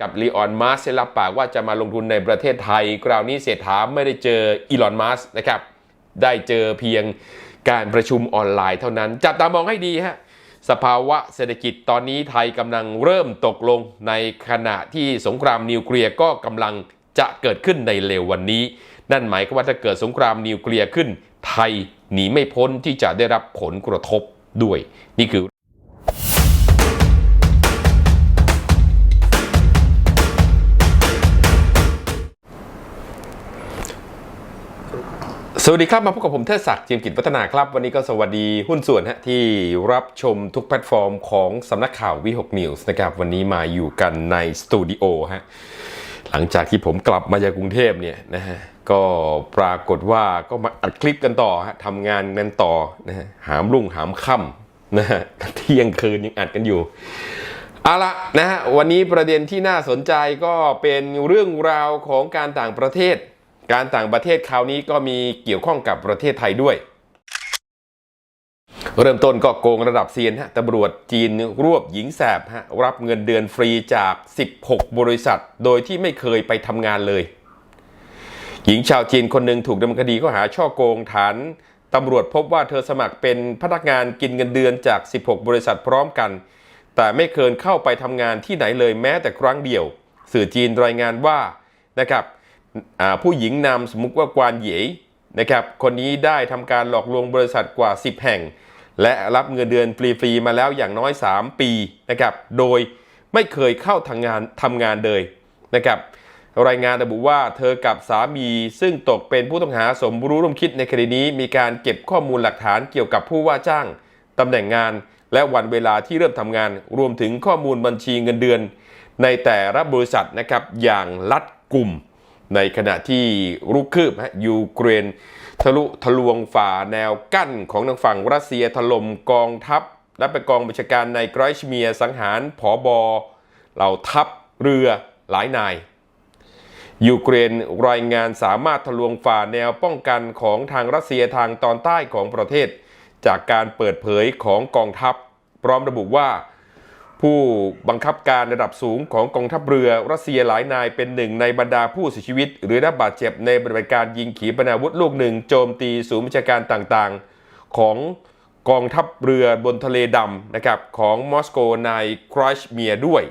กับลีออนมัสรับปากว่าจะมาลงทุนในประเทศไทย คราวนี้เศรษฐาไม่ได้เจออีลอนมัสนะครับ ได้เจอเพียงการประชุมออนไลน์เท่านั้น จับตามองให้ดีฮะ สภาวะเศรษฐกิจตอนนี้ไทยกำลังเริ่มตกลงในขณะที่สงครามนิวเคลียร์ก็กำลังจะเกิดขึ้นในเร็ววันนี้ นั่นหมายความว่าถ้าเกิดสงครามนิวเคลียร์ขึ้น ไทยหนีไม่พ้นที่จะได้รับผลกระทบด้วย นี่คือ สวัสดีครับ มาพบกับผมเทิดศักดิ์จีมกิจวัฒนาครับ วันนี้ก็สวัสดีหุ้นส่วนฮะที่รับชมทุกแพลตฟอร์มของสำนักข่าววิหกนิวส์นะครับ วันนี้มาอยู่กันในสตูดิโอฮะหลังจากที่ผมกลับมาจากกรุงเทพเนี่ยนะฮะก็ปรากฏว่าก็มาอัดคลิปกันต่อฮะทำงานกันต่อนะฮะหามรุ่งหามค่ำนะฮะเที่ยงคืนยังอัดกันอยู่เอาละนะฮะวันนี้ประเด็นที่น่าสนใจก็เป็นเรื่องราวของการต่างประเทศ การต่างประเทศคราวนี้ก็มีเกี่ยวข้องกับประเทศไทยด้วย เริ่มต้นก็โกงระดับเซียนฮะตำรวจจีนรวบหญิงแสบฮะรับเงินเดือนฟรีจาก 16 บริษัท โดยที่ไม่เคยไปทำงานเลย หญิงชาวจีนคนหนึ่งถูกดำเนินคดีข้อหาช่อโกงฐานตำรวจพบว่าเธอสมัครเป็นพนักงานกินเงินเดือนจาก 16 บริษัทพร้อมกัน แต่ไม่เคยเข้าไปทำงานที่ไหนเลยแม้แต่ครั้งเดียว สื่อจีนรายงานว่านะครับ ผู้หญิงนามสมมุติว่ากวานเหยนะครับคนนี้ได้ทำการหลอกลวงบริษัทกว่า 10 แห่ง และรับเงินเดือนฟรีๆมาแล้วอย่างน้อย 3 ปีนะครับโดยไม่เคยเข้าทำงานทำงานเลยนะครับรายงานระบุว่าเธอกับสามีซึ่งตกเป็นผู้ต้องหาสมรู้ร่วมคิดในคดีนี้ มีการเก็บข้อมูลหลักฐานเกี่ยวกับผู้ว่าจ้างตำแหน่งงาน และวันเวลาที่เริ่มทำงาน รวมถึงข้อมูลบัญชีเงินเดือน ในแต่ละบริษัทนะครับอย่างลัดกลุ่ม ในขณะที่รุกคืบฮะยูเครน ทะลุทะลวงฝ่าแนวกั้นของทางฝั่งรัสเซียถล่มกองทัพ และไปกองบัญชาการในไกรชเมียสังหารผอบอเหล่าทัพเรือหลายนายยูเครนรายงานสามารถทะลวงฝ่าแนวป้องกันของทางรัสเซียทางตอนใต้ของประเทศ จากการเปิดเผยของกองทัพ พร้อมระบุว่า ผู้บังคับการระดับสูงของกองทัพเรือรัสเซียหลายนายเป็นหนึ่งในบรรดาผู้เสียชีวิต หรือได้บาดเจ็บในปฏิบัติการยิงขีปนาวุธลูกหนึ่งโจมตีศูนย์บัญชาการต่างๆ ของกองทัพเรือบนทะเลดำนะครับของมอสโกในครชเมียด้วย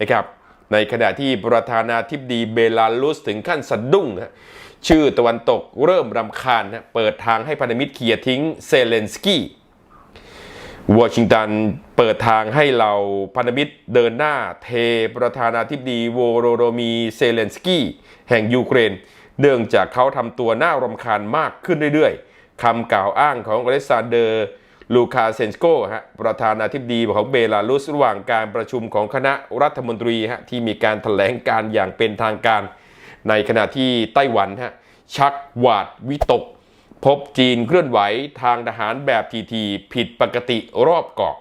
นะครับในขณะที่ประธานาธิบดีเบลารุสถึงขั้นสะดุ้ง ชื่อตะวันตกเริ่มรำคาญเปิดทางให้พันธมิตรเคลียร์ทิ้งเซเลนสกี้ วอชิงตันเปิดทางให้เราพันธมิตรเดินหน้าเทประธานาธิบดีโวโรโดมีเซเลนสกี้แห่งยูเครน เนื่องจากเขาทำตัวน่ารำคาญมากขึ้นเรื่อยๆคำกล่าวอ้างของอเลกซานเดอร์ลูคาเซนสโกฮะประธานาธิบดีของเบลารุสระหว่างการประชุมของคณะรัฐมนตรีฮะที่มีการถแถลงการอย่างเป็นทางการ ในขณะที่ไต้หวันฮะชักหวาดวิตก พบจีนเคลื่อนไหวทางทหารแบบทีทีผิดปกติรอบเกาะ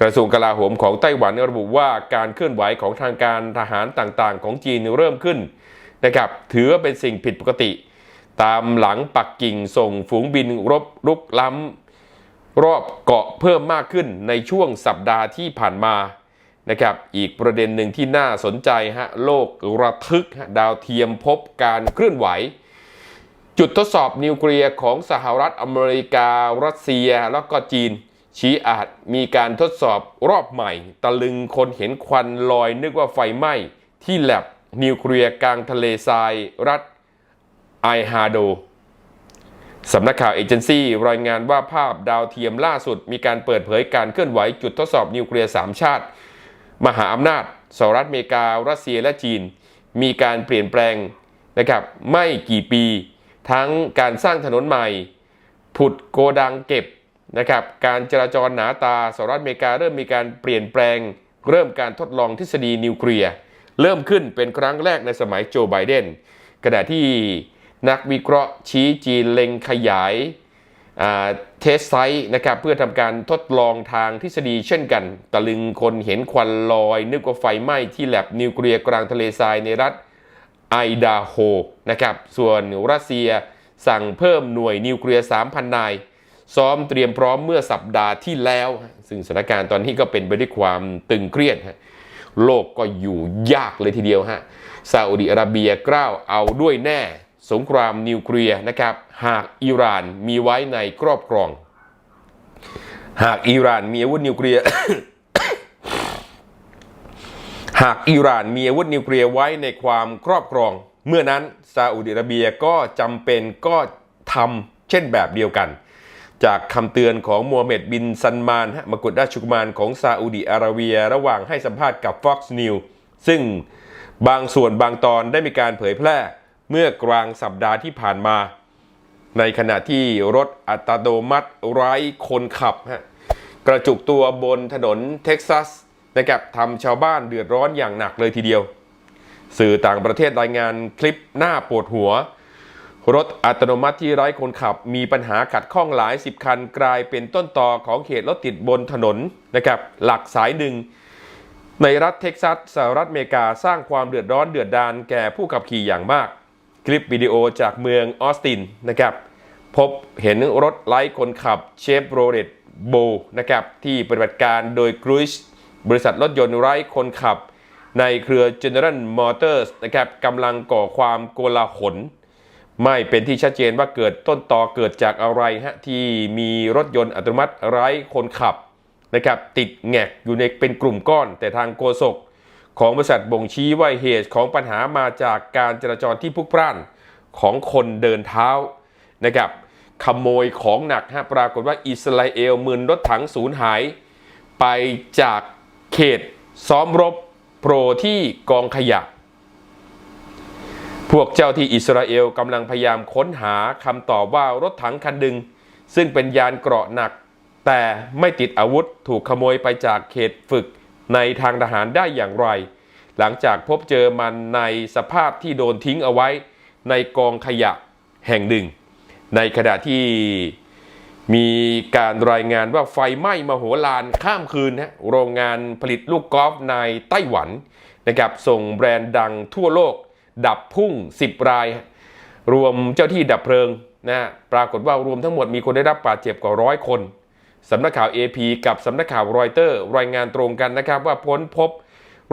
กระทรวงกลาโหมของไต้หวันระบุว่าการเคลื่อนไหวของทางการทหารต่างๆ ของจีนเริ่มขึ้นนะครับถือว่าเป็นสิ่งผิดปกติ ตามหลังปักกิ่งส่งฝูงบินรบรุกล้ำรอบเกาะเพิ่มมากขึ้นในช่วงสัปดาห์ที่ผ่านมานะครับอีกประเด็นหนึ่งที่น่าสนใจฮะโลกระทึกดาวเทียมพบการเคลื่อนไหว จุดทดสอบนิวเคลียร์ของสหรัฐอเมริกา รัสเซีย แล้วก็จีน ชี้อาจมีการทดสอบรอบใหม่ ตะลึงคนเห็นควันลอยนึกว่าไฟไหม้ ที่แลบนิวเคลียร์กลางทะเลทรายรัฐไอฮาโดสำนักข่าวเอเจนซี่รายงานว่าภาพดาวเทียมล่าสุด มีการเปิดเผยการเคลื่อนไหวจุดทดสอบนิวเคลียร์ 3 ชาติ มหาอำนาจสหรัฐอเมริกา รัสเซียและจีน มีการเปลี่ยนแปลงนะครับไม่กี่ปี ทั้งการสร้างถนนใหม่ ผุดโกดังเก็บนะครับการจราจรหนาตาสหรัฐอเมริกาเริ่มมีการเปลี่ยนแปลง เริ่มการทดลองทฤษฎีนิวเคลียร์เริ่มขึ้นเป็นครั้งแรกในสมัยโจไบเดนขณะที่นักวิเคราะห์ชี้จีนเล็งขยายเทสไซต์นะครับเพื่อทำการทดลองทางทฤษฎีเช่นกัน ตะลึงคนเห็นควันลอย นึกว่าไฟไหม้ที่แลบนิวเคลียร์กลางทะเลทรายในรัฐ ไอดาโฮนะครับ ส่วนรัสเซียสั่งเพิ่มหน่วยนิวเคลียร์ 3,000 นาย ซ้อมเตรียมพร้อมเมื่อสัปดาห์ที่แล้ว ซึ่งสถานการณ์ตอนนี้ก็เป็นไปด้วยความตึงเครียดโลกก็อยู่ยากเลยทีเดียวฮะซาอุดิอาระเบียกล้าวเอาด้วยแน่ สงครามนิวเคลียร์นะครับ หากอิหร่านมีไว้ในครอบครอง หากอิหร่านมีอาวุธนิวเคลียร์ หากอิหร่านมีอาวุธนิวเคลียร์ไว้ในความครอบครอง เมื่อนั้นซาอุดิอาระเบียก็จำเป็นก็ทำเช่นแบบเดียวกัน จากคำเตือนของมูฮัมเหม็ดบินซันมานฮะมกุฎราชกุมารของซาอุดิอาระเบีย ระหว่างให้สัมภาษณ์กับ Fox News ซึ่งบางส่วนบางตอนได้มีการเผยแพร่เมื่อกลางสัปดาห์ที่ผ่านมา ในขณะที่รถอัตโนมัติไร้คนขับ กระจุกตัวบนถนนเท็กซัส นะครับทำชาวบ้านเดือดร้อนอย่างหนักเลยทีเดียว สื่อต่างประเทศรายงานคลิปหน้าปวดหัว รถอัตโนมัติที่ไร้คนขับ มีปัญหาขัดข้องหลายสิบคัน กลายเป็นต้นต่อของเขตรถติดบนถนนนะครับหลักสายหนึ่งในรัฐเท็กซัสสหรัฐอเมริกาสร้างความเดือดร้อนเดือดดาลแก่ผู้ขับขี่อย่างมาก คลิปวิดีโอจากเมืองออสตินนะครับ พบเห็นรถไร้คนขับเชฟโรเลตโบนะครับที่ปฏิบัติการโดยครูซ บริษัทรถยนต์ไร้คนขับ ในเครือ General Motors นะครับกำลังก่อความโกลาหล ไม่เป็นที่ชัดเจนว่าเกิดต้นตอเกิดจากอะไรฮะที่มีรถยนต์อัตโนมัติไร้คนขับนะครับติดแงกอยู่ในเป็นกลุ่มก้อน แต่ทางโฆษกของบริษัทบ่งชี้ว่าเหตุของปัญหามาจากการจราจรที่พลุกพล่านของคนเดินเท้านะครับขโมยของหนักฮะปรากฏว่าอิสราเอลมืนรถถังสูญหาย ไปจาก เขตซ้อมรบโปรที่กองขยะ พวกเจ้าที่อิสราเอลกำลังพยายามค้นหาคำตอบว่ารถถังคันหนึ่งซึ่งเป็นยานเกราะหนัก แต่ไม่ติดอาวุธถูกขโมยไปจากเขตฝึกในทางทหารได้อย่างไร หลังจากพบเจอมันในสภาพที่โดนทิ้งเอาไว้ในกองขยะแห่งหนึ่ง ในขณะที่ มีการรายงานว่าไฟไหม้มโหฬารข้ามคืนฮะโรงงานผลิตลูกกอล์ฟในไต้หวันนะครับส่งแบรนด์ดังทั่วโลก ดับพุ่ง 10 ราย รวมเจ้าที่ดับเพลิงนะปรากฏว่ารวมทั้งหมดมีคนได้รับบาดเจ็บกว่าร้อยคนสำนักข่าว AP กับสำนักข่าวรอยเตอร์ รายงานตรงกันนะครับว่าพ้นพบ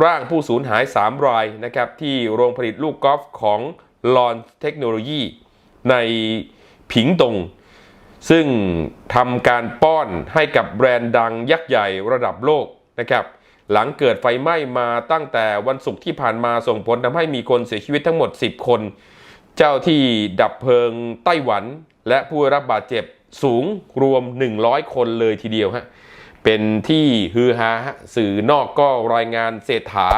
ร่างผู้สูญหาย 3 รายนะครับที่โรงผลิตลูกกอล์ฟของลอนเทคโนโลยีในผิงตง ซึ่งทำการป้อนให้กับแบรนด์ดังยักษ์ใหญ่ระดับโลกนะครับ หลังเกิดไฟไหม้มาตั้งแต่วันศุกร์ที่ผ่านมาส่งผลทำให้มีคนเสียชีวิตทั้งหมด 10 คน เจ้าที่ดับเพลิงไต้หวัน และผู้รับบาดเจ็บสูงรวม 100 คนเลยทีเดียวฮะเป็นที่ฮือฮาสื่อนอกก็รายงานเศรษฐา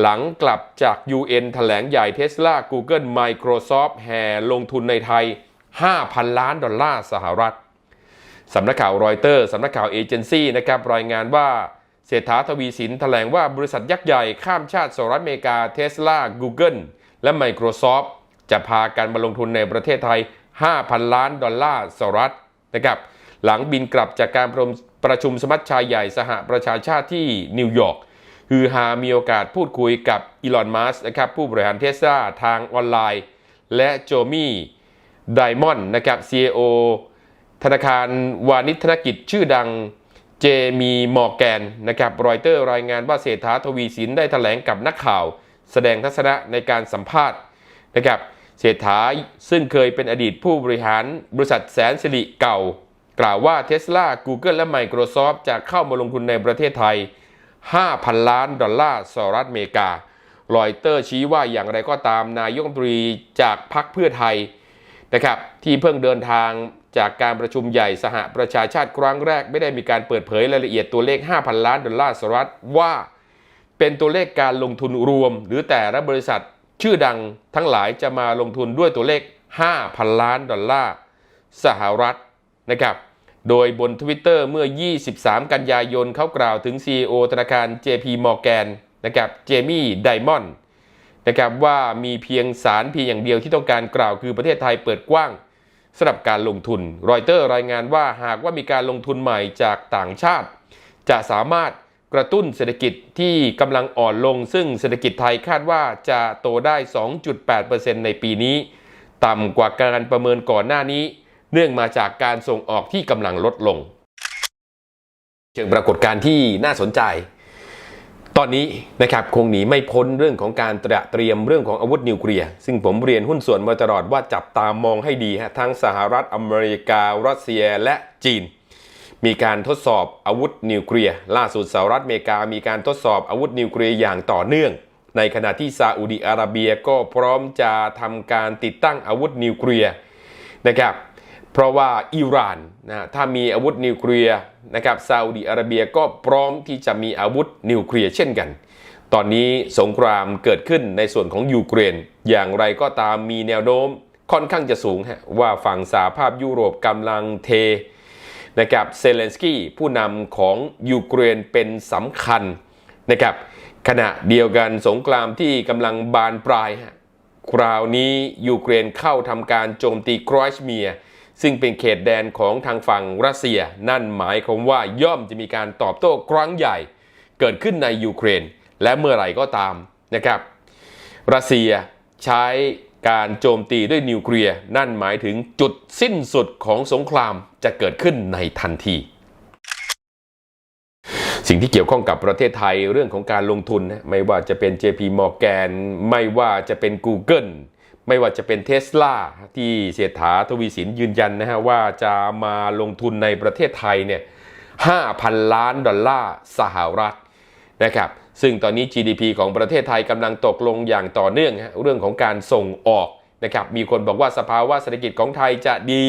หลังกลับจาก UN แถลงใหญ่เทสลา Google Microsoft แห่ลงทุนในไทย 5,000 ล้านดอลลาร์สหรัฐสำนักข่าวรอยเตอร์สำนักข่าวเอเจนซี่นะครับรายงานว่าเศรษฐาทวีสินแถลงว่าบริษัทยักษ์ใหญ่ข้ามชาติสหรัฐอเมริกาเทสลา Google และ Microsoft จะพากันมาลงทุนในประเทศไทย 5,000 ล้านดอลลาร์สหรัฐนะครับหลังบินกลับจากการประชุมประชุมสมัชชาใหญ่สหประชาชาติที่นิวยอร์กฮือฮามีโอกาสพูดคุยกับอีลอนมัสนะครับผู้บริหารเทสลาทางออนไลน์ และโจมี่ ไดมอนด์นะครับ CEO ธนาคารวานิชธนกิจชื่อดังเจมีมอร์แกนนะครับรอยเตอร์รายงานว่าเศรษฐาทวีสินได้แถลงกับนักข่าว แสดงทัศนะในการสัมภาษณ์นะครับเศรษฐาซึ่งเคยเป็นอดีตผู้บริหารบริษัทแสนสิริเก่า กล่าวว่า Tesla Google และ Microsoft จะเข้ามาลงทุนในประเทศไทย 5,000 ล้านดอลลาร์สหรัฐอเมริการอยเตอร์ชี้ว่าอย่างไรก็ตามนายกรัฐมนตรีจากพรรคเพื่อไทย นะครับที่เพิ่งเดินทางจากการประชุมใหญ่สหประชาชาติครั้งแรก ไม่ได้มีการเปิดเผยรายละเอียดตัวเลข 5,000 ล้านดอลลาร์สหรัฐว่าเป็นตัวเลขการลงทุนรวม หรือแต่ละบริษัทชื่อดังทั้งหลายจะมาลงทุนด้วยตัวเลข 5,000 ล้านดอลลาร์สหรัฐนะครับโดยบน Twitter เมื่อ 23 กันยายนเขากล่าวถึง CEO ธนาคาร JP Morgan นะครับเจมี่ไดมอนด์ นะครับว่ามีเพียงสารเพียงอย่างเดียวที่ต้องการกล่าวคือประเทศไทยเปิดกว้างสำหรับการลงทุน รอยเตอร์รายงานว่าหากว่ามีการลงทุนใหม่จากต่างชาติ จะสามารถกระตุ้นเศรษฐกิจที่กำลังอ่อนลง ซึ่งเศรษฐกิจไทยคาดว่าจะโตได้ 2.8%ในปีนี้ ต่ำกว่าการประเมินก่อนหน้านี้ เนื่องมาจากการส่งออกที่กำลังลดลงเชิงปรากฏการณ์ที่น่าสนใจ ตอนนี้นะครับคงหนีไม่พ้นเรื่องของการตระเตรียมเรื่องของอาวุธนิวเคลียร์ซึ่งผมเรียนหุ้นส่วนมาตลอดว่าจับตามองให้ดีฮะทั้งสหรัฐอเมริกา รัสเซียและจีน มีการทดสอบอาวุธนิวเคลียร์ล่าสุดสหรัฐอเมริกา มีการทดสอบอาวุธนิวเคลียร์อย่างต่อเนื่อง ในขณะที่ซาอุดิอาระเบียก็พร้อมจะทำการติดตั้งอาวุธนิวเคลียร์นะครับ เพราะว่าอิหร่านนะถ้ามีอาวุธนิวเคลียร์นะครับซาอุดิอาระเบียก็พร้อมที่จะมีอาวุธนิวเคลียร์เช่นกัน ตอนนี้สงครามเกิดขึ้นในส่วนของยูเครน อย่างไรก็ตามมีแนวโน้มค่อนข้างจะสูงฮะว่าฝั่งสหภาพยุโรปกำลังเทนะครับเซเลนสกี้ผู้นำของยูเครนเป็นสำคัญนะครับขณะเดียวกันสงครามที่กำลังบานปลายฮะคราวนี้ยูเครนเข้าทำการโจมตีครอชเมีย ซึ่งเป็นเขตแดนของทางฝั่งรัสเซีย นั่นหมายความว่าย่อมจะมีการตอบโต้ครั้งใหญ่ เกิดขึ้นในยูเครน และเมื่อไหร่ก็ตามนะครับ รัสเซียใช้การโจมตีด้วยนิวเคลียร์นั่นหมายถึงจุดสิ้นสุดของสงครามจะเกิดขึ้นในทันที สิ่งที่เกี่ยวข้องกับประเทศไทยเรื่องของการลงทุนนะไม่ว่าจะเป็น JP Morgan ไม่ว่าจะเป็น Google ไม่ว่าจะเป็น Tesla ที่เศรษฐาทวีสินยืนยันนะฮะว่าจะมาลงทุนในประเทศไทยเนี่ย5,000 ล้านดอลลาร์สหรัฐนะครับซึ่งตอนนี้ GDP ของประเทศไทยกำลังตกลงอย่างต่อเนื่องฮะเรื่องของการส่งออกนะครับมีคนบอกว่าสภาวะเศรษฐกิจของไทยจะดี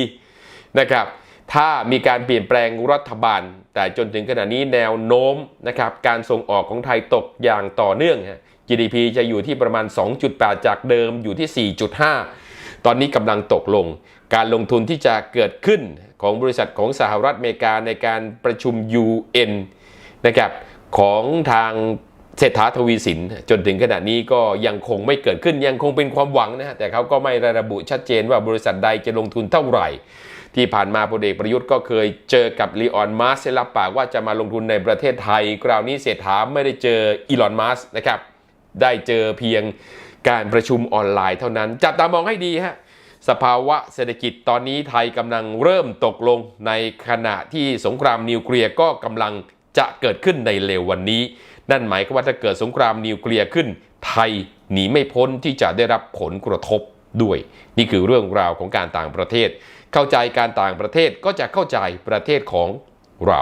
นะครับถ้ามีการเปลี่ยนแปลงรัฐบาล แต่จนถึงขณะนี้แนวโน้มนะครับการส่งออกของไทยตกอย่างต่อเนื่องฮะ GDP จะอยู่ที่ประมาณ 2.8 จากเดิมอยู่ที่ 4.5 ตอนนี้กำลังตกลง การลงทุนที่จะเกิดขึ้นของบริษัทของสหรัฐอเมริกาในการประชุม UN นะครับของทางเศรษฐาทวีสิน จนถึงขณะนี้ก็ยังคงไม่เกิดขึ้นยังคงเป็นความหวังนะฮะแต่เขาก็ไม่ระบุชัดเจนว่าบริษัทใดจะลงทุนเท่าไหร่ ที่ผ่านมาพลเอกประยุทธ์ก็เคยเจอกับลีออนมัสก์รับปากว่าจะมาลงทุนในประเทศไทย คราวนี้เศรษฐาไม่ได้เจออีลอนมัสนะครับ ได้เจอเพียงการประชุมออนไลน์เท่านั้น จับตามองให้ดีฮะสภาวะเศรษฐกิจตอนนี้ไทยกำลังเริ่มตกลงในขณะที่สงครามนิวเคลียร์ก็กำลังจะเกิดขึ้นในเร็ววันนี้ นั่นหมายความว่าถ้าเกิดสงครามนิวเคลียร์ขึ้น ไทยหนีไม่พ้นที่จะได้รับผลกระทบด้วย นี่คือเรื่องราวของการต่างประเทศ เข้าใจการต่างประเทศก็จะเข้าใจประเทศของเรา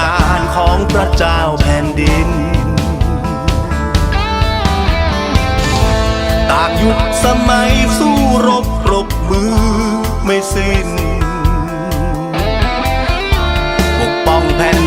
นานของพระเจ้าแผ่นดิน ต่างยุคสมัยสู้รบปรบมือไม่สิ้น ปกป้องแผ่น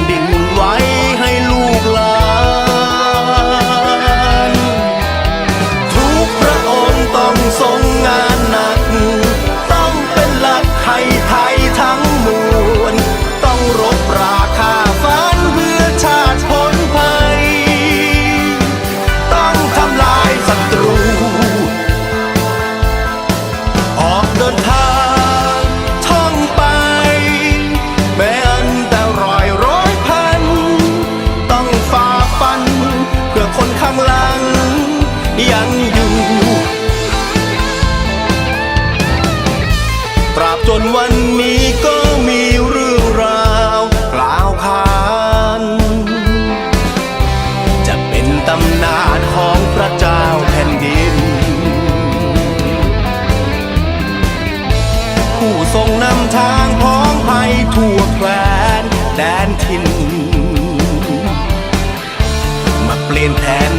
ทางพ้องภัยทั่วแคว้นแดนทิน มาเปลี่ยนแผน